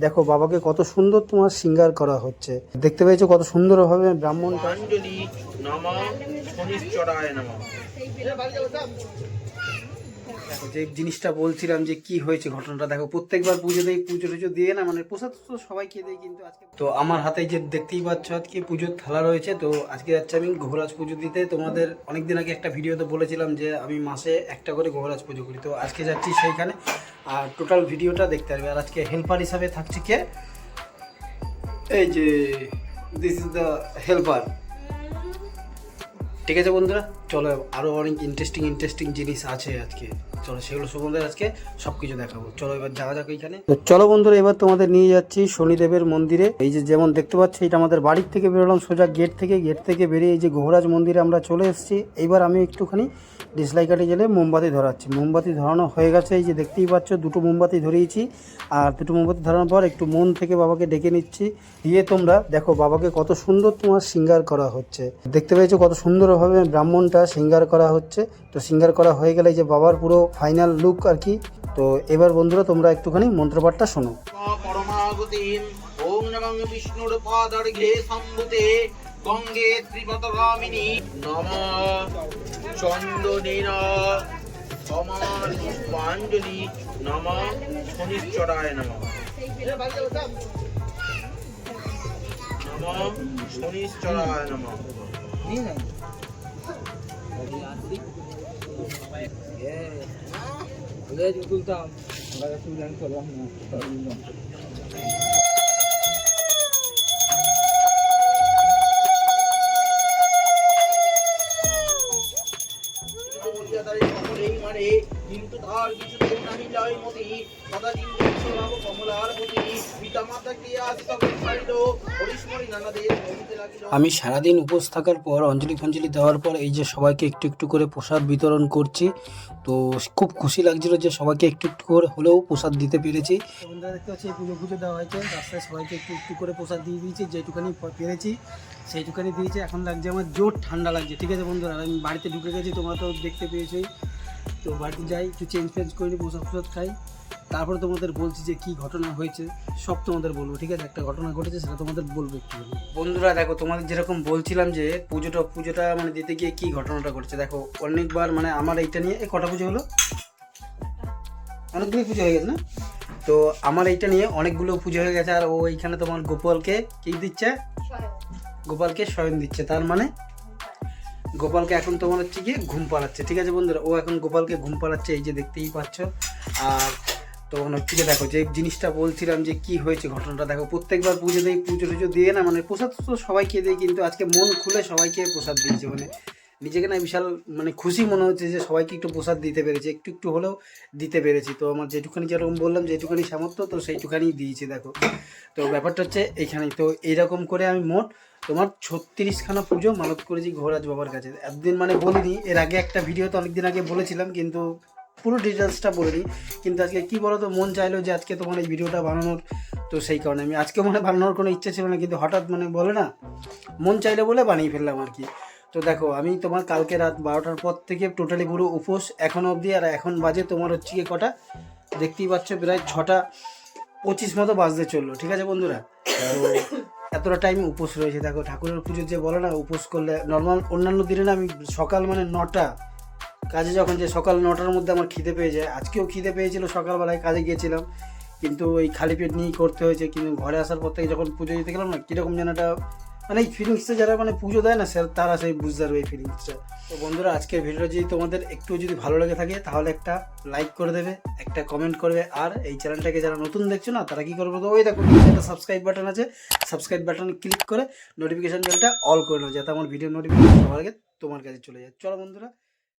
দেখো বাবাকে কত সুন্দর তোমার সিঙ্গার করা হচ্ছে। দেখতে পেয়েছ কত সুন্দরভাবে ব্রাহ্মণটা? দেখো যে জিনিসটা বলছিলাম যে কি হয়েছে ঘটনাটা, দেখো, প্রত্যেকবার পুজো দেই, পুজো টুজো দিয়ে না মানে প্রসাদ তো সবাইকে দেয় কিন্তু আজকে তো আমার হাতে যে দেখতেই পাচ্ছ আজকে পুজোর থালা রয়েছে, তো আজকে যাচ্ছে আমি গোহরাজ পুজো দিতে। তোমাদের অনেকদিন আগে একটা ভিডিওতে বলেছিলাম যে আমি মাসে একটা করে গোহরাজ পুজো করি, তো আজকে যাচ্ছি সেইখানে। আর টোটাল ভিডিওটা দেখতে পারবে। আর আজকে হেল্পার হিসাবে থাকছে কে? এই যে দিস ইজ দ্য হেল্পার ঠিক আছে বন্ধুরা চলো আরও অনেক ইন্টারেস্টিং ইন্টারেস্টিং জিনিস আছে আজকে। চলো সেগুলো সম্বন্ধে আজকে সব দেখাবো। চলো এবার যাওয়া যাক এইখানে। তো চলো বন্ধুরা, এবার তোমাদের নিয়ে যাচ্ছি শনিদেবের মন্দিরে। এই যে যেমন দেখতে পাচ্ছি, এটা আমাদের বাড়ির থেকে বেরোলাম সোজা গেট থেকে। গেট থেকে বেরিয়ে এই যে গোহরাজ মন্দিরে আমরা চলে এসেছি। এইবার আমি একটুখানি ডিসলাই কাটে গেলে মোমবাতি ধরাচ্ছি। মোমবাতি ধরানো হয়ে গেছে, এই যে দেখতেই পাচ্ছ, দুটো মোমবাতি ধরিয়েছি। আর দুটো মোমবাতি ধরানোর পর একটু মন থেকে বাবাকে ডেকে নিচ্ছি। দিয়ে তোমরা দেখো বাবাকে কত সুন্দর তোমার সিঙ্গার করা হচ্ছে। দেখতে পেয়েছ কত সুন্দরভাবে ব্রাহ্মণটা সিঙ্গার করা হচ্ছে। তো সিঙ্গার করা হয়ে গেলে যে বাবার পুরো ফাইনাল লুক আর কি। তো এবার বন্ধুরা, তোমরা একটুখানি মন্ত্রপাঠটা শোনো। ওম নমঃ বিষ্ণুর পাদর্ঘে শনিশ্চরায় নম। নম শনিশ্চরায় মর্যাদায় কিন্তু তার কিছুতেই নাহি যায় মতি। সদা কমলার প্রতি। পিতা মাতাকে আজ তখন হরিস্মরী আমি সারাদিন উপোস থাকার পর অঞ্জলি ফঞ্জলি দেওয়ার পর এই যে সবাইকে একটু একটু করে প্রসাদ বিতরণ করছি তো খুব খুশি লাগছিল যে সবাইকে একটু একটু করে হলেও প্রসাদ দিতে পেরেছি। বন্ধুরা দেখতে পাচ্ছি পুজো পুজো দেওয়া হয়েছে। রাস্তায় সবাইকে একটু একটু করে প্রসাদ দিয়ে দিয়েছি যেটুকানি পেরেছি সেইটুকানি দিয়েছি। এখন লাগছে আমার জোর ঠান্ডা লাগছে। ঠিক আছে বন্ধুরা আমি বাড়িতে ঢুকে গেছি তোমরা তো দেখতে পেয়েছোই। তো বাড়িতে যাই একটু চেঞ্জ ফেঞ্জ করে নিই প্রসাদ প্রসাদ খাই। তারপরে তোমাদের বলছি যে কি ঘটনা হয়েছে সব তোমাদের বলব ঠিক আছে? একটা ঘটনা ঘটেছে সেটা তোমাদের বলব একটু। বন্ধুরা দেখো তোমাদের যেরকম বলছিলাম যে পুজোটা পুজোটা মানে দিতে গিয়ে কি ঘটনাটা ঘটেছে দেখো অনেকবার মানে আমার এইটা নিয়ে এই কটা পুজো হলো? অনেকগুলো পুজো হয়ে গেছে না? তো আমার এইটা নিয়ে অনেকগুলো পুজো হয়ে গেছে আর ও এইখানে তোমার গোপালকে কি দিচ্ছে? গোপালকে শয়ন দিচ্ছে তার মানে গোপালকে এখন তোমার হচ্ছে গিয়ে ঘুম পাড়াচ্ছে। ঠিক আছে বন্ধুরা? ও এখন গোপালকে ঘুম পাড়াচ্ছে, এই যে দেখতেই পাচ্ছ। আর তো মনে হচ্ছে দেখো, যে জিনিসটা বলছিলাম যে কি হয়েছে ঘটনাটা, দেখো প্রত্যেকবার পুজো দেই, পুজো টুজো দিয়ে না মানে প্রসাদ তো সবাইকে দেয় কিন্তু আজকে মন খুলে সবাইকে প্রসাদ দিয়েছে। মানে নিজেকে না বিশাল মানে খুশি মনে হচ্ছে যে সবাইকে একটু প্রসাদ দিতে পেরেছি, একটু একটু হলেও দিতে পেরেছি। তো আমার যেটুখানি যেরকম বললাম, যেটুখানি সামর্থ্য, তো সেইটুখানি দিয়েছি, দেখো। তো ব্যাপারটা হচ্ছে এইখানেই তো এইরকম করে আমি মোট তোমার ছত্রিশখানা পুজো মানত করেছি ঘোরাজ বাবার কাছে। একদিন মানে বলিনি, এর আগে একটা ভিডিওতে অনেকদিন আগে বলেছিলাম, কিন্তু পুরো ডিটেলসটা বলিনি। কিন্তু আজকে কী বলো তো মন চাইলো যে আজকে তোমার এই ভিডিওটা বানানোর, তো সেই কারণে আমি আজকে মানে বানানোর কোনো ইচ্ছা ছিল না, কিন্তু হঠাৎ মানে বলে না, মন চাইলো বলে বানিয়ে ফেললাম আর কি। তো দেখো, আমি তোমার কালকে রাত বারোটার পর থেকে টোটালি পুরো উপোস এখন অবধি, আর এখন বাজে তোমার হচ্ছে গিয়ে কটা? দেখতেই পাচ্ছ প্রায় ছটা পঁচিশ মতো বাজতে চলল, ঠিক আছে বন্ধুরা? তো এতটা টাইম উপোস রয়েছে। দেখো, ঠাকুরের পুজো যে বলে না, উপোস করলে নর্মাল অন্যান্য দিনে না, আমি সকাল মানে নটা কাজে যখন যে সকাল নটার মধ্যে আমার খিদে পেয়ে যায়। আজকেও খিদে পেয়েছিল, সকালবেলায় কাজে গিয়েছিলাম। কিন্তু ওই খালি পেট নিয়েই করতে হয়েছে। কিন্তু ঘরে আসার পর থেকে যখন পুজো দিতে গেলাম না, কীরকম যেন একটা মানে এই ফিলিংসটা যারা মানে পুজো দেয় না স্যার তারা সেই বুঝতে পারবে এই ফিলিংসটা তো বন্ধুরা, আজকের ভিডিওটা যদি তোমাদের একটু যদি ভালো লেগে থাকে, তাহলে একটা লাইক করে দেবে, একটা কমেন্ট করবে, আর এই চ্যানেলটাকে যারা নতুন দেখছ না, তারা কী করবে তো ওই দেখো একটা সাবস্ক্রাইব বাটন আছে। সাবস্ক্রাইব বাটন ক্লিক করে নোটিফিকেশান বেলটা অল করে নাও, যাতে আমার ভিডিও নোটিফিকেশন সবার আগে তোমার কাছে চলে যায়। চলো বন্ধুরা